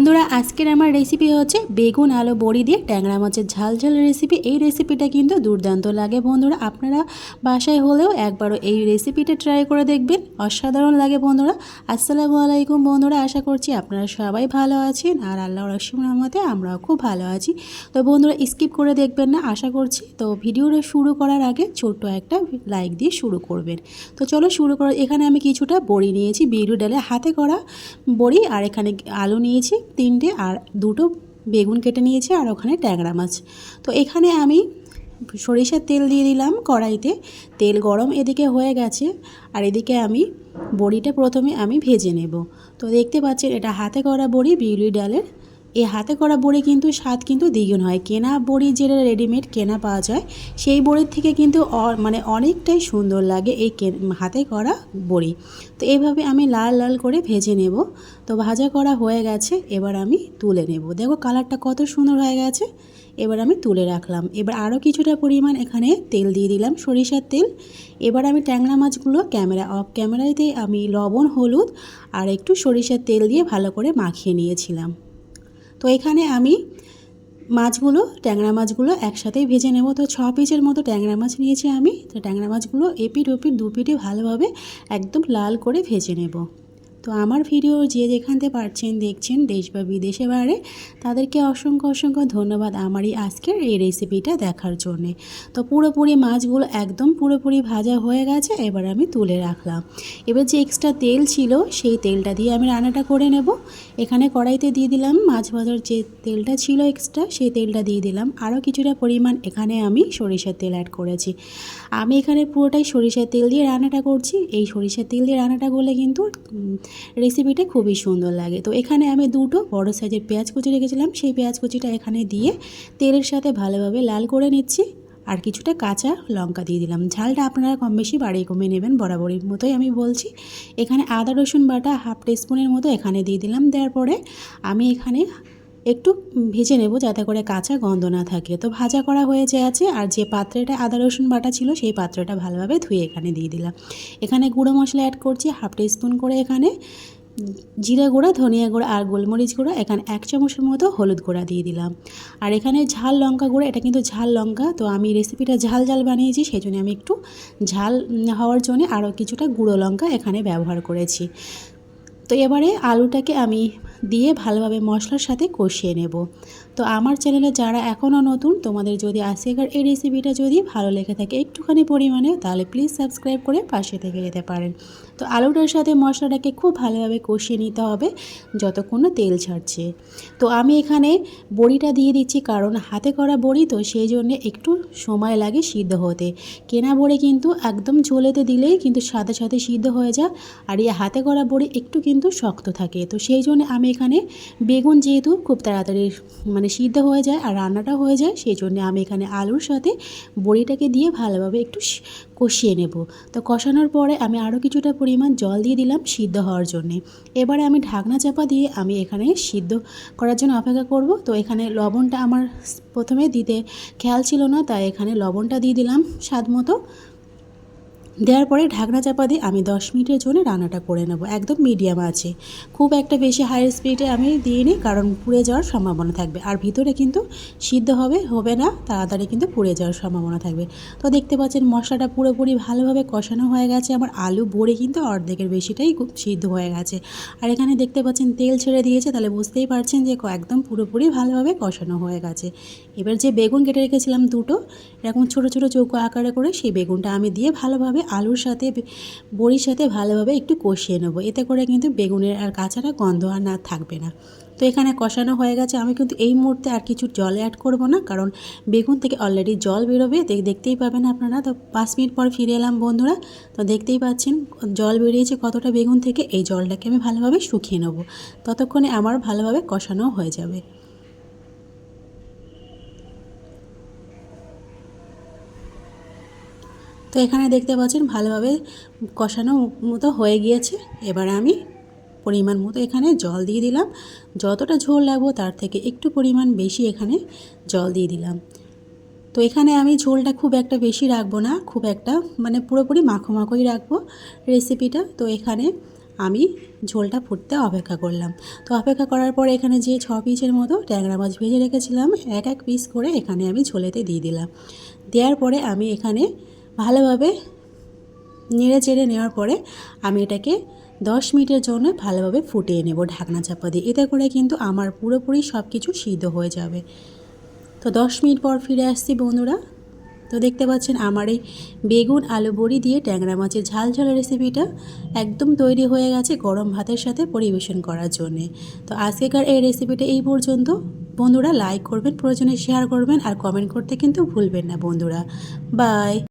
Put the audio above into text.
বন্ধুরা, আজকের আমার রেসিপি হচ্ছে বেগুন, আলু, বড়ি দিয়ে ট্যাংরা মাছের ঝাল ঝাল রেসিপি এই রেসিপিটা কিন্তু দুর্দান্ত লাগে বন্ধুরা। আপনারা বাসায় হলেও একবারও এই রেসিপিটা ট্রাই করে দেখবেন। অসাধারণ লাগে বন্ধুরা। আসসালামু আলাইকুম বন্ধুরা, আশা করছি আপনারা সবাই ভালো আছেন আর আল্লাহ রসিম রহমতে আমরাও খুব ভালো আছি। তো বন্ধুরা স্কিপ করে দেখবেন না, আশা করছি। তো ভিডিওটা শুরু করার আগে ছোট্ট একটা লাইক দিয়ে শুরু করবেন। তো চলো শুরু করার এখানে আমি কিছুটা বড়ি নিয়েছি বিউরি ডালে হাতে করা বড়ি, আর এখানে আলু নিয়েছি। তিনটে আর দুটো বেগুন কেটে নিয়েছি আর ওখানে ট্যাংরা মাছ। তো এখানে আমি সরিষার তেল দিয়ে দিলাম কড়াইতে। তেল গরম এদিকে হয়ে গেছে আর এদিকে আমি বড়িটা প্রথমে আমি ভেজে নেব। তো দেখতে পাচ্ছেন এটা হাতে করা বড়ি বিউলি ডালের এই হাতে করা বড়ি কিন্তু স্বাদ কিন্তু দ্বিগুণ হয়। কেনা বড়ি যেটা রেডিমেড কেনা পাওয়া যায়, সেই বড়ির থেকে কিন্তু মানে অনেকটাই সুন্দর লাগে এই হাতে করা বড়ি। তো এইভাবে আমি লাল লাল করে ভেজে নেব। তো ভাজা করা হয়ে গেছে, এবার আমি তুলে নেব। দেখো কালারটা কত সুন্দর হয়ে গেছে, এবার আমি তুলে রাখলাম। এবার আরও কিছুটা পরিমাণ এখানে তেল দিয়ে দিলাম, সরিষার তেল। এবার আমি ট্যাংরা মাছগুলো ক্যামেরা অফ ক্যামেরাতে আমি লবণ, হলুদ আর একটু সরিষার তেল দিয়ে ভালো করে মাখিয়ে নিয়েছিলাম। তো এখানে আমি মাছগুলো, ট্যাংরা মাছগুলো একসাথেই ভেজে নেব। তো ছ পিসের মতো ট্যাংরা মাছ নিয়েছি আমি। তো ট্যাংরা মাছগুলো এপিট ওপিট দু পিঠে ভালোভাবে একদম লাল করে ভেজে নেব। তো আমার ভিডিও যে যেখানতে পারছেন দেখছেন দেশ বা বিদেশে বাইরে, তাদেরকে অসংখ্য অসংখ্য ধন্যবাদ আমার এই আজকের এই রেসিপিটা দেখার জন্যে। তো পুরোপুরি মাছগুলো একদম পুরোপুরি ভাজা হয়ে গেছে, এবার আমি তুলে রাখলাম। এবার যে এক্সট্রা তেল ছিল, সেই তেলটা দিয়ে আমি রান্নাটা করে নেব। এখানে কড়াইতে দিয়ে দিলাম মাছ ভাজার যে তেলটা ছিল এক্সট্রা সেই তেলটা দিয়ে দিলাম। আরও কিছুটা পরিমাণ এখানে আমি সরিষার তেল অ্যাড করেছি। আমি এখানে পুরোটাই সরিষার তেল দিয়ে রান্নাটা করছি। এই সরিষার তেল দিয়ে রান্নাটা করলে কিন্তু রেসিপিটা খুবই সুন্দর লাগে। তো এখানে আমি দুটো বড় সাইজের পেঁয়াজ কুচি রেখেছিলাম। সেই পেঁয়াজ কুচিটা এখানে দিয়ে তেলের সাথে ভালোভাবে লাল করে নিচ্ছি আর কিছুটা কাঁচা লঙ্কা দিয়ে দিলাম। ঝালটা আপনারা কম বেশি বাড়িয়ে কমে নেবেন বরাবরের মতোই আমি বলছি। এখানে আদা রসুন বাটা হাফ টিস্পুনের মতো এখানে দিয়ে দিলাম। দেওয়ার পরে আমি এখানে একটু ভেজে নেব যাতে করে কাঁচা গন্ধ না থাকে। তো ভাজা করা হয়ে আছে আর যে পাত্রেটা আদা, রসুন বাটা ছিল সেই পাত্রটা ভালোভাবে ধুয়ে এখানে দিয়ে দিলাম। এখানে গুঁড়ো মশলা অ্যাড করছি হাফ টিস্পুন করে এখানে, জিরা গুঁড়া, ধনিয়া গুঁড়া আর গোলমরিচ গুঁড়া, এখানে এক চামচের মতো হলুদ গুঁড়া দিয়ে দিলাম। আর এখানে ঝাল লঙ্কা গুঁড়া, এটা কিন্তু ঝাল লঙ্কা, তো আমি রেসিপিটা ঝাল ঝাল বানিয়েছি সেই জন্য আমি একটু ঝাল হওয়ার জন্য আরও কিছুটা গুঁড়ো লঙ্কা এখানে ব্যবহার করেছি। তো এবারে আলুটাকে আমি দিয়ে ভালোভাবে মশলার সাথে কষিয়ে নেব। তো আমার চ্যানেলে যারা এখনও নতুন, তোমাদের যদি আজকের এই রেসিপিটা যদি ভালো লেগে থাকে একটুখানি পরিমাণে, তাহলে প্লিজ সাবস্ক্রাইব করে পাশে থেকে যেতে পারেন। তো আলুটার সাথে মশলাটাকে খুব ভালোভাবে কষিয়ে নিতে হবে, যতক্ষণ না তেল ছাড়ছে। তো আমি এখানে বড়িটা দিয়ে দিচ্ছি, কারণ হাতে করা বড়ি তো সেই জন্য একটু সময় লাগে সিদ্ধ হতে। কেনা বড়ি কিন্তু একদম ঝোলেতে দিলেই কিন্তু সাথে সাথে সিদ্ধ হয়ে যায়, আর এই হাতে করা বড়ি একটু কিন্তু শক্ত থাকে। তো সেই জন্য আমি এখানে বেগুন যেহেতু খুব তাড়াতাড়ি মানে সিদ্ধ হয়ে যায় আর রান্নাটা হয়ে যায়, সেই জন্য আমি এখানে আলুর সাথে বড়িটাকে দিয়ে ভালোভাবে একটু কষিয়ে নেব। তো কষানোর পরে আমি আরও কিছুটা পরিমাণ জল দিয়ে দিলাম সিদ্ধ হওয়ার জন্যে। এবারে আমি ঢাকনা চাপা দিয়ে আমি এখানে সিদ্ধ করার জন্য অপেক্ষা করব। তো এখানে লবণটা আমার প্রথমে দিতে খেয়াল ছিল না, তাই এখানে লবণটা দিয়ে দিলাম স্বাদ মতো। দেওয়ার পরে ঢাকনা চাপা দিয়ে আমি দশ মিনিটের জন্য রান্নাটা করে নেব। একদম মিডিয়াম আছে। খুব একটা বেশি হাই স্পিডে আমি দিইনি, কারণ পুড়ে যাওয়ার সম্ভাবনা থাকবে। আর ভিতরে কিন্তু সিদ্ধ হবে হবে না, তাড়াতাড়ি কিন্তু পুড়ে যাওয়ার সম্ভাবনা থাকবে। তো দেখতে পাচ্ছেন মশলাটা পুরোপুরি ভালোভাবে কষানো হয়ে গেছে। আমার আলু বড়ি কিন্তু অর্ধেকের বেশিটাই সিদ্ধ হয়ে গেছে। আর এখানে দেখতে পাচ্ছেন তেল ছেড়ে দিয়েছে, তাহলে বুঝতেই পারছেন যে একদম পুরোপুরি ভালোভাবে কষানো হয়ে গেছে। এবার যে বেগুন কেটে রেখেছিলাম দুটো, এরকম ছোট ছোট চৌকো আকারে করে সেই বেগুনটা আমি দিয়ে ভালোভাবে আলুর সাথে, বড়ির সাথে ভালোভাবে একটু কষিয়ে নেব। এতে করে কিন্তু বেগুনের আর কাঁচাটা গন্ধ আর না থাকবে না। তো এখানে কষানো হয়ে গেছে। আমি কিন্তু এই মুহূর্তে আর কিছু জল অ্যাড করব না, কারণ বেগুন থেকে অলরেডি জল বেরোবে। দেখতেই পাবেন আপনারা। তো পাঁচ মিনিট পর ফিরে এলাম বন্ধুরা। তো দেখতেই পাচ্ছেন, জল বেরিয়েছে কতটা বেগুন থেকে। এই জলটাকে আমি ভালোভাবে শুকিয়ে নেব। ততক্ষণে আমার ভালোভাবে কষানো হয়ে যাবে। তো এখানে দেখতে পাচ্ছেন ভালোভাবে কষানো মতো হয়ে গিয়েছে। এবারে আমি পরিমাণ মতো এখানে জল দিয়ে দিলাম। যতটা ঝোল লাগবো তার থেকে একটু পরিমাণ বেশি এখানে জল দিয়ে দিলাম। তো এখানে আমি ঝোলটা খুব একটা বেশি রাখব না, খুব একটা মানে পুরোপুরি মাখো মাখোই রাখব রেসিপিটা তো এখানে আমি ঝোলটা ফুটতে অপেক্ষা করলাম। তো অপেক্ষা করার পর এখানে যে ছ পিসের মতো ট্যাংরা মাছ ভেজে রেখেছিলাম, এক এক পিস করে এখানে আমি ঝোলেতে দিয়ে দিলাম। দেওয়ার পরে আমি এখানে ভালোভাবে নেড়ে চেড়ে নেওয়ার পরে আমি এটাকে দশ মিনিটের জন্য ভালোভাবে ফুটিয়ে নেব ঢাকনা চাপা দিয়ে। এতে করে কিন্তু আমার পুরোপুরি সব কিছু সিদ্ধ হয়ে যাবে। তো দশ মিনিট পর ফিরে আসছি বন্ধুরা। তো দেখতে পাচ্ছেন আমার এই বেগুন আলু বড়ি দিয়ে ট্যাংরা মাছের ঝাল ঝালের রেসিপিটা একদম তৈরি হয়ে গেছে গরম ভাতের সাথে পরিবেশন করার জন্যে। তো আজকেকার এই রেসিপিটা এই পর্যন্ত। বন্ধুরা লাইক করবেন, প্রয়োজনে শেয়ার করবেন আর কমেন্ট করতে কিন্তু ভুলবেন না বন্ধুরা। বাই